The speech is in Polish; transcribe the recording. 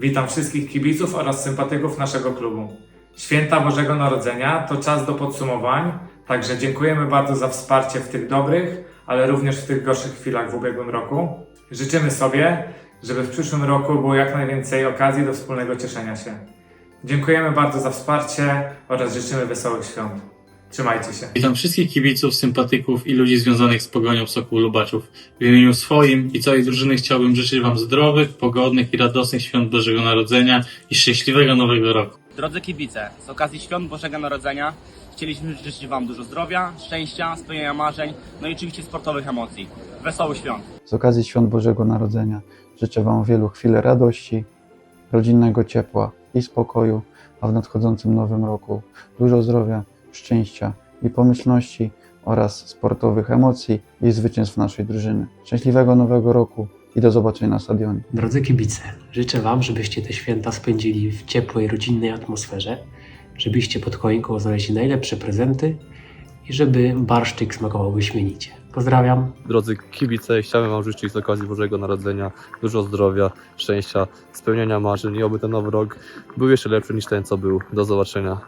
Witam wszystkich kibiców oraz sympatyków naszego klubu. Święta Bożego Narodzenia to czas do podsumowań, także dziękujemy bardzo za wsparcie w tych dobrych, ale również w tych gorszych chwilach w ubiegłym roku. Życzymy sobie, żeby w przyszłym roku było jak najwięcej okazji do wspólnego cieszenia się. Dziękujemy bardzo za wsparcie oraz życzymy wesołych świąt. Trzymajcie się. Witam wszystkich kibiców, sympatyków i ludzi związanych z pogonią Sokół Lubaczów. W imieniu swoim i całej drużyny chciałbym życzyć Wam zdrowych, pogodnych i radosnych świąt Bożego Narodzenia i szczęśliwego Nowego Roku. Drodzy kibice, z okazji świąt Bożego Narodzenia chcieliśmy życzyć Wam dużo zdrowia, szczęścia, spełnienia marzeń, no i oczywiście sportowych emocji. Wesołych świąt! Z okazji Świąt Bożego Narodzenia życzę Wam wielu chwil radości, rodzinnego ciepła i spokoju, a w nadchodzącym nowym roku dużo zdrowia, szczęścia i pomyślności oraz sportowych emocji i zwycięstw naszej drużyny. Szczęśliwego nowego roku i do zobaczenia na stadionie. Drodzy kibice, życzę Wam, żebyście te święta spędzili w ciepłej, rodzinnej atmosferze, żebyście pod choinką znaleźli najlepsze prezenty i żeby barszczyk smakował wyśmienicie. Pozdrawiam. Drodzy kibice, chciałbym Wam życzyć z okazji Bożego Narodzenia dużo zdrowia, szczęścia, spełnienia marzeń i oby ten nowy rok był jeszcze lepszy niż ten, co był. Do zobaczenia